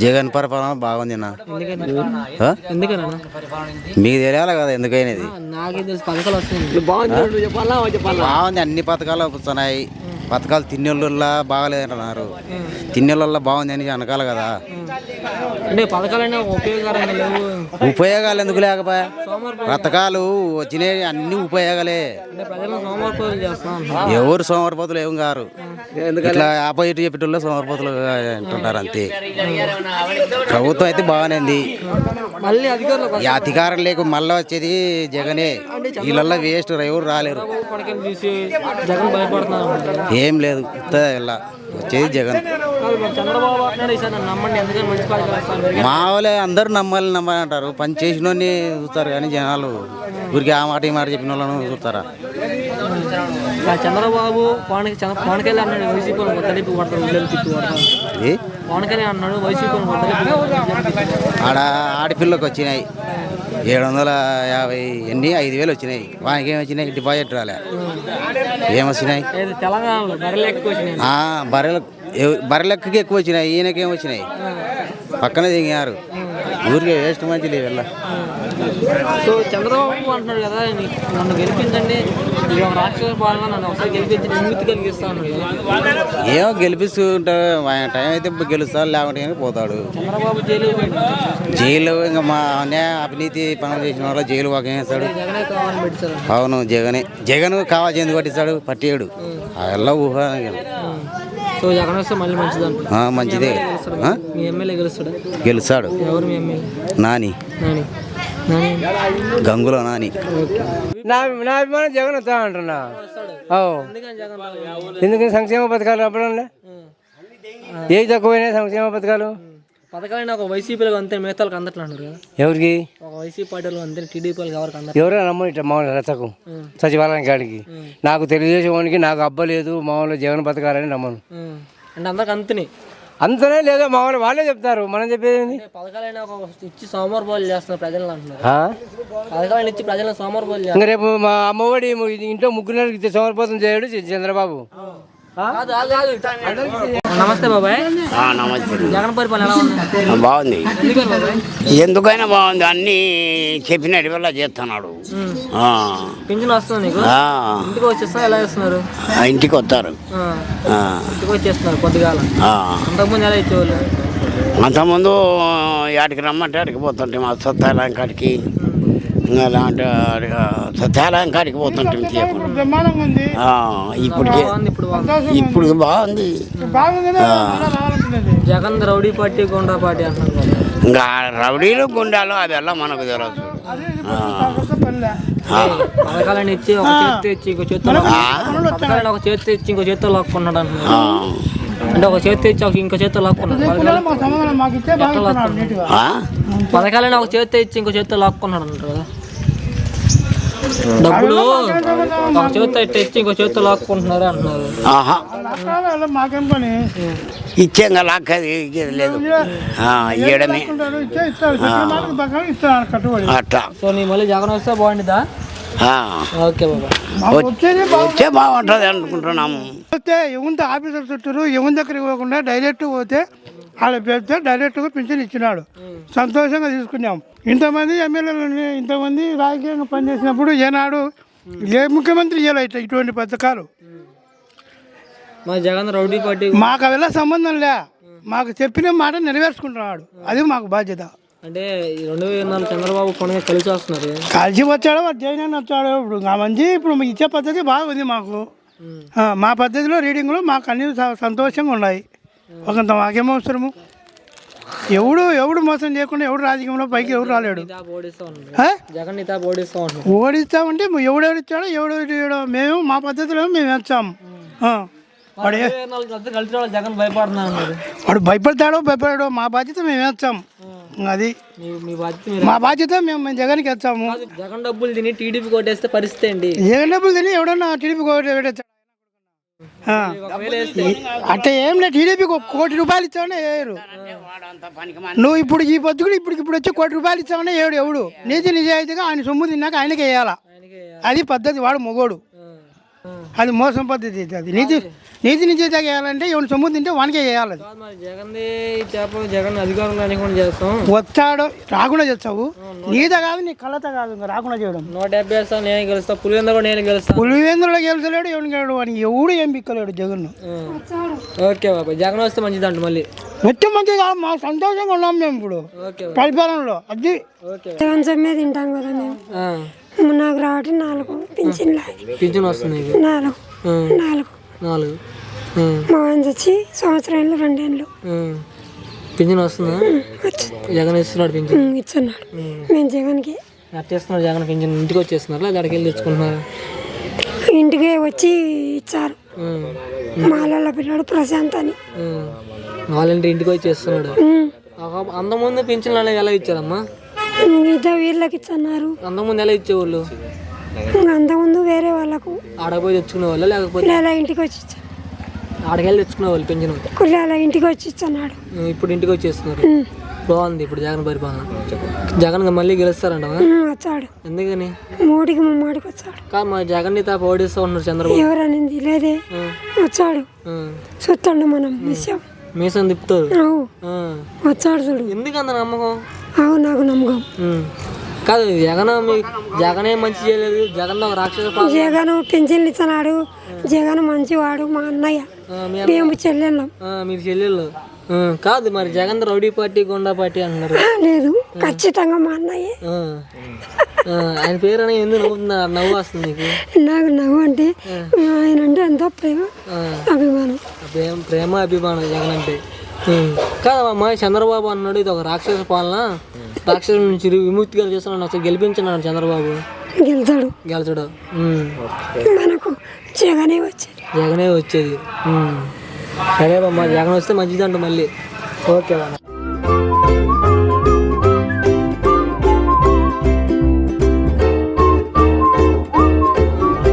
జగన్ పరిపాలన బాగుంది మీకు తెలియాలి కదా ఎందుకైనది? నాకేం తెలుసు పథకాలు వస్తున్నాయి. బాగుంది అన్ని పథకాలు వస్తున్నాయి. పథకాలు తిన్నెళ్ళల్లో బాగాలేదంటున్నారు. తిన్నెళ్ళల్లో బాగుంది అని అనకాలి కదా. అంటే పథకాలైనా ఉపయోగకరంగా లేవు. ఉపయోగాలు ఎందుకు లేకపోయా పథకాలు వచ్చినాయి అన్ని ఉపయోగాలే. సోమవారపోతులు ఎవరు సోమరిపోతులు ఏం గారు ఇట్లా ఆపోజిట్ చెప్పేటోళ్ళు సోమరిపోతులు అంటుంటారు అంతే. ప్రభుత్వం అయితే బాగానే ఉంది మళ్ళీ అధికారులకు ఈ అధికారం లేకు మళ్ళీ వచ్చేది జగనే. వీళ్ళల్లో వేస్ట్ ఎవరు రాలేరు. ఏం లేదు ఇలా వచ్చేది జగన్. కాదు మరి చంద్రబాబు అంటున్నాడు ఈసారి నన్ను నమ్మండి ఎందుకని మంచి పథకాలు వస్తాను మా వాళ్ళే అందరూ నమ్మాలి నమ్మాలి అంటారు పని చేసిన చూస్తారు కానీ జనాలు ఊరికి ఆ మాట ఈ మాట చెప్పిన వాళ్ళను చూస్తారా? చంద్రబాబు పవన్ చంద్ర- పవన్ కళ్యాణ్ అన్నాడు వైసీపీ కొత్తలిపి కొడతారు ఇల్లు తిప్పి కొడతారు. ఇది పవన్ కళ్యాణ్ అన్నాడు ఆడ ఆడపిల్లకి వచ్చినాయి. ఏడు వందల యాభై ఎన్ని? ఐదు వేలు వచ్చినాయి. వానికి ఏమి వచ్చినాయి? డిపాజిట్ రాలే. ఏం వచ్చినాయి? ఏది? తెలంగాణలో ఎక్కువ వచ్చినాయి. బర్రెల ఎవ- బర్రెలెక్కకి ఎక్కువ వచ్చినాయి. ఈయనకి వచ్చినాయి? పక్కనే దిగారు ఊరికే వేస్ట్ మంచి వెళ్ళ సో చంద్రబాబు అంటున్నాడు కదా నన్ను గెలిపించండి ఇది ఒక రాక్షస పాలన నన్ను ఒకసారి గెలిపించి విముక్తి కలిగిస్తా అన్నాడు కదా. ఏమో గెలిపిస్తుంటారు ఆయన టైం అయితే గెలుస్తాడు లేకుంటే పోతాడు. చంద్రబాబు జైలు జైలు ఇంకా మా అన్యాయ అవినీతి పనులు చేసిన వాళ్ళు జైలు వాకి వేస్తాడు అవును జగనే. జగన్ కావాల్సి ఎందుకు పట్టిస్తాడు పట్టేయడు అలా ఊహ సో జగన్ వస్తే మళ్ళీ మంచిది మంచిదే. ఆ? మీ ఎమ్మెల్యే గెలుస్తాడా? గెలుస్తాడు. ఎవరు మీ ఎమ్మెల్యే? నాని. గంగులో నాని. నా నా అభిమానం జగన్ వస్తా అంటున్నా. ఎందుకని? ఎందుకని సంక్షేమ పథకాలు అప్పుడండి ఏ తక్కువైనా సంక్షేమ పథకాలు? పథకాలైనా ఒక వైసీపీలకు అంతే మిగతాలకు అందట్లు అంటారు కదా. ఎవరికి? ఒక వైసీపీ పార్టీలు అంతే టీడీపీలకు ఎవరికి అందరు ఎవరైనా ఇట్లా మామూలు రథకు సచివాలయం కాడికి. నాకు తెలుగుదేశం వానికి నాకు అబ్బలేదు మామూలు జగన్ పథకాలని నమ్మను అంటే అందరికి అంతనే. అంతనే లేదో మామూలు వాళ్ళే చెప్తారు మనం చెప్పేది ఏంది? పథకాలైనా ఒక ఇచ్చి సోమవారపాలు చేస్తున్నారు ప్రజలను అంటున్నారు? పథకాలను ఇచ్చి ప్రజలను చేస్తున్నారు ఇంకా రేపు మా అమ్మఒడి ఇంట్లో ముగ్గురు నెలలకి సమర్పతం చేయడు చంద్రబాబు. నమస్తే బాబాయ్. నమస్తే. జగన్ పరిపాలన ఎలా ఉంది? బాగుంది. ఎందుకని బాగుంది అన్ని చెప్పినట్టు వల్ల చేస్తున్నాడు. ఆ. పింఛన్ వస్తుంది నీకు? ఆ. ఇంటికి వచ్చేస్తా ఎలా చేస్తున్నారు? ఆ, ఇంటికి వస్తారు. ఇంటికి వచ్చేస్తున్నారు కొద్దిగాల. ఆ. అంతకుముందు ఎలా ఇచ్చేవాళ్ళు? అంతకుముందు యాడికి రమ్మంటే అడిగి పోతుంటే మా సత్యాలయం కాడికి. ఇంకా అలాంటి సత్యాలయం కాడికి పోతుంటే ఇప్పటికే ఇప్పుడు బాగుంది ఇప్పుడు బాగుంది. Jagan rowdy party goonda party. ఇంకా రౌడీలు గుండాలు అదెల్లా మనకు తెలుసు ఆ. ఆ. పథకాలను ఇచ్చి ఒక చేతితో ఇచ్చి ఇంకో పథకాలను ఒక చేతితో ఇచ్చి ఇంకో చేతితో లాక్కున్నాడు. అంటే ఒక చేతితో ఇచ్చి ఒక ఇంకో చేతితో లాక్కున్నాడు? పథకాలను ఒక చేతితో ఇచ్చి ఇంకో చేతితో లాక్కున్నాడు అంటారు కదా. డబ్బులు. ఒక చేతితో ఇట్ట ఇచ్చి ఇంకో చేతితో లాక్కుంటున్నారు అంటున్నారు. ఆహా. ఇచ్చేంగా లాక్కది ఇచ్చేది లేదు. ఆ, ఇయ్యడమే. అట్లా. సో నీ మళ్ళీ జగన్ వస్తే బాగుండిద్దా? ఆ. ఓకే బాబా. వచ్చే బాగుంటుంది అనుకుంటున్నాము. పోతే ఎవరి ఆఫీసర్ చుట్టూరు ఎవరి దగ్గరికి పోకుండా డైరెక్ట్ పోతే వాళ్ళ పెద్ద డైరెక్ట్గా పింఛన్ ఇచ్చినాడు. సంతోషంగా తీసుకున్నాం. ఇంతమంది ఎమ్మెల్యేలు ఇంతమంది రాజకీయంగా పనిచేసినప్పుడు ఏనాడు ఏ ముఖ్యమంత్రి చేయాలి ఇటువంటి పథకాలు. జగన్ రౌడీ పార్టీ మాకు అవిలా సంబంధం లే. మాకు చెప్పిన మాట నెరవేర్చుకుంటున్నాడు. అది మాకు బాధ్యత. అంటే రెండు వేల నాలుగు చంద్రబాబు కొనగా కలిసి వస్తున్నారు కలిసి వచ్చాడు వాడు జైన్ వచ్చాడు ఇప్పుడు. మంచి ఇప్పుడు ఇచ్చే పద్ధతి బాగుంది మాకు. మా పద్ధతిలో రీడింగ్లో మాకు అన్ని సంతోషంగా ఉన్నాయి. ఒకంత మాకేం అవసరము? ఎవడు ఎవడు మోసం చేయకుండా ఎవడు రాజకీయంలో పైకి ఎవడు రాలేడు? ఓడిస్తా? జగన్ ఓడిస్తామంటే ఎవడెవడు ఇచ్చాడో ఎవడెవడు మేము మా పద్ధతిలో మేము ఆ. వాడు జగన్ వాడు భయపడతాడో భయపడాడో మా బాధ్యత మేము వేస్తాం. అది. మీ బాధ్యత మేము మేము జగన్కి వేస్తాము. జగన్ డబ్బులు తిని టీడీపీ కొట్టేస్తే పరిస్థితి ఏంటి? జగన్ డబ్బులు తిని ఎవడన్నా టీడీపీ కోటి పెట్టేస్తాడు ఆ. ఒకవేళ వేస్తే అంటే ఏం లేదు టీడీపీకి ఒక కోటి రూపాయలు ఇచ్చామనే వేయరు నువ్వు ఇప్పుడు ఈ పొద్దుకు ఇప్పుడు ఇప్పుడు వచ్చి కోటి రూపాయలు ఇచ్చామనే ఏడు ఎవడు? నీతి నిజాయితీగా ఆయన సొమ్ము తిన్నాక ఆయనకి వేయాలా? అది పద్ధతి వాడు మొగోడు. అది మోసం పద్ధతి అది. నీతి నీతి నిజేత చేయాలంటే ఎవరి సొమ్ము తింటే వానికే చేయాలి చేప జగన్ అధికారంలో అనుకోండి చేస్తాం. వచ్చాడు రాకుండా చేస్తావు. నీత కాదు నీ కళ్ళత కాదు ఇంకా రాకుండా చేయడం. నూట డెబ్బై వేస్తాను నేను గెలుస్తా పులివెందులు కూడా నేను గెలుస్తా. పులివేంద్రులో గెలిచలేడు ఎవరిని గెలడు వానికి ఎవడు ఏం పిక్కలేడు జగన్ ఓకే బాబాయ్ జగన్ వస్తే మంచిది అంట మళ్ళీ. వచ్చే మంచిగా మా సంతోషంగా ఉన్నాం మేము ఇప్పుడు. ఓకే పరిపాలనలో అది. ఓకే. జగన్ సమ్మె తింటాం కదా మేము. ఆ, నాకు రావటం నాలుగు పింఛన్లు పింఛన్ వస్తుంది నాలుగు నాలుగు. నాలుగు. మా ఆయన వచ్చి సంవత్సరాలు రెండేళ్ళు. పింఛన్ వస్తుందా? జగన్ ఇస్తున్నాడు పింఛన్ మేము జగన్కి ఎట్ చేస్తున్నారు జగన్ పింఛన్ ఇంటికి వచ్చేస్తున్నారు లేదా అక్కడికి వెళ్ళి తెచ్చుకుంటున్నారు? ఇంటికి వచ్చి ఇచ్చారు. మాలల పిల్లడు ప్రశాంత్ అని. వాళ్ళంటే ఇంటికి వచ్చి చేస్తున్నాడు. ఉమ్, అంతకుముందు పింఛన్లు అనేవి ఎలా ఇచ్చారమ్మా? ఇదో వీళ్ళకి ఇచ్చన్నారు. అంతకుముందు ఎలా ఇచ్చేవాళ్ళు? అంతకుముందు వేరే వాళ్ళకు ఆడపోయి తెచ్చుకునే వాళ్ళు లేకపోతే? ఇంటికి వచ్చి ఇచ్చారు. ఆడకెళ్ళి తెచ్చుకునే వాళ్ళు పింఛన్ కుళ్ళాల ఇంటికి వచ్చి ఇచ్చన్నాడు ఇప్పుడు ఇంటికి వచ్చేస్తున్నారు బాగుంది ఇప్పుడు జగన్ పరిపాలన. జగన్ మళ్ళీ గెలుస్తారంట వచ్చాడు ఎందుకని? మూడికి ముమ్మాడికి వచ్చాడు కాదు మా జగన్ తాప ఓడిస్తూ ఉన్నారు చంద్రబాబు. ఎవరనింది? లేదే. వచ్చాడు. చూస్తాడు మనం విషయం మీసం. తిప్పుతారు. వచ్చాడు చూడు. ఎందుకు అంత నమ్మకం? అవు నాకు నమ్మకం. కాదు జగన్ జగనే మంచి చేయలేదు. జగన్ ఒక రాక్షస. జగన్ పింఛన్లు ఇచ్చినాడు జగన్ మంచివాడు మా అన్నయ్య. మేము చెల్లెళ్ళం. మీరు చెల్లెళ్ళు. కాదు మరి Jagan rowdy party goonda party అంటున్నారు. లేదు. ఖచ్చితంగా మా అన్నయ్యే. ఆయన పేరు అని ఎందుకు నవ్వుతుందా నవ్వు వస్తుంది నీకు నాకు నవ్వు అంటే ఆయన అంటే ఎంతో ప్రేమ. అభిమానం. ప్రేమ ప్రేమ అభిమానం జగన్ అంటే. కాదమ్మా చంద్రబాబు అన్నాడు ఇది ఒక రాక్షస పాలన. రాక్షసు నుంచి విముక్తిగా చేస్తున్నాడు అసలు గెలిపించినాడు చంద్రబాబు. గెలిచడు. ఉమ్. మనకు జగనే వచ్చేది జగనే వచ్చేది. సరే బామ్మ జగన్ వస్తే మంచిదంట మళ్ళీ. ఓకే బామ్మ.